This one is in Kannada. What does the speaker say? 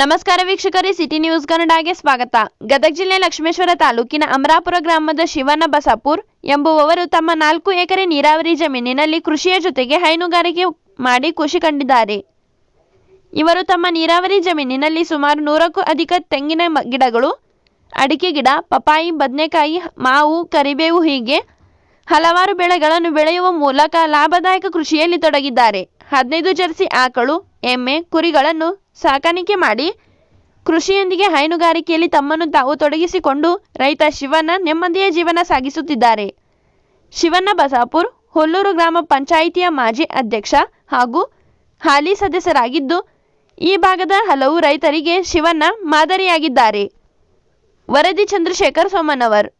ನಮಸ್ಕಾರ ವೀಕ್ಷಕರೇ, ಸಿಟಿ ನ್ಯೂಸ್ ಕನ್ನಡಗೆ ಸ್ವಾಗತ. ಗದಗ ಜಿಲ್ಲೆ ಲಕ್ಷ್ಮೇಶ್ವರ ತಾಲೂಕಿನ ಅಮರಾಪುರ ಗ್ರಾಮದ ಶಿವನ ಬಸಾಪುರ್ ಎಂಬುವವರು ತಮ್ಮ ನಾಲ್ಕು ಎಕರೆ ನೀರಾವರಿ ಜಮೀನಿನಲ್ಲಿ ಕೃಷಿಯ ಜೊತೆಗೆ ಹೈನುಗಾರಿಕೆ ಮಾಡಿ ಖುಷಿ ಕಂಡಿದ್ದಾರೆ. ಇವರು ತಮ್ಮ ನೀರಾವರಿ ಜಮೀನಿನಲ್ಲಿ ಸುಮಾರು ನೂರಕ್ಕೂ ಅಧಿಕ ತೆಂಗಿನ ಗಿಡಗಳು, ಅಡಿಕೆ ಗಿಡ ಪಪಾಯಿ ಬದನೆಕಾಯಿ, ಮಾವು, ಕರಿಬೇವು ಹೀಗೆ ಹಲವಾರು ಬೆಳೆಗಳನ್ನು ಬೆಳೆಯುವ ಮೂಲಕ ಲಾಭದಾಯಕ ಕೃಷಿಯಲ್ಲಿ ತೊಡಗಿದ್ದಾರೆ. ಹದಿನೈದು ಜರ್ಸಿ ಆಕಳು, ಎಮ್ಮೆ, ಕುರಿಗಳನ್ನು ಸಾಕಾಣಿಕೆ ಮಾಡಿ ಕೃಷಿಯೊಂದಿಗೆ ಹೈನುಗಾರಿಕೆಯಲ್ಲಿ ತಮ್ಮನ್ನು ತಾವು ತೊಡಗಿಸಿಕೊಂಡು ರೈತ ಶಿವಣ್ಣ ನೆಮ್ಮದಿಯ ಜೀವನ ಸಾಗಿಸುತ್ತಿದ್ದಾರೆ. ಶಿವಣ್ಣ ಬಸಾಪುರ್, ಹೊಲ್ಲೂರು ಗ್ರಾಮ ಪಂಚಾಯಿತಿಯ ಮಾಜಿ ಅಧ್ಯಕ್ಷ ಹಾಗೂ ಹಾಲಿ ಸದಸ್ಯರಾಗಿದ್ದು, ಈ ಭಾಗದ ಹಲವು ರೈತರಿಗೆ ಶಿವಣ್ಣ ಮಾದರಿಯಾಗಿದ್ದಾರೆ. ವರದಿ ಚಂದ್ರಶೇಖರ್ ಸೋಮನವರ್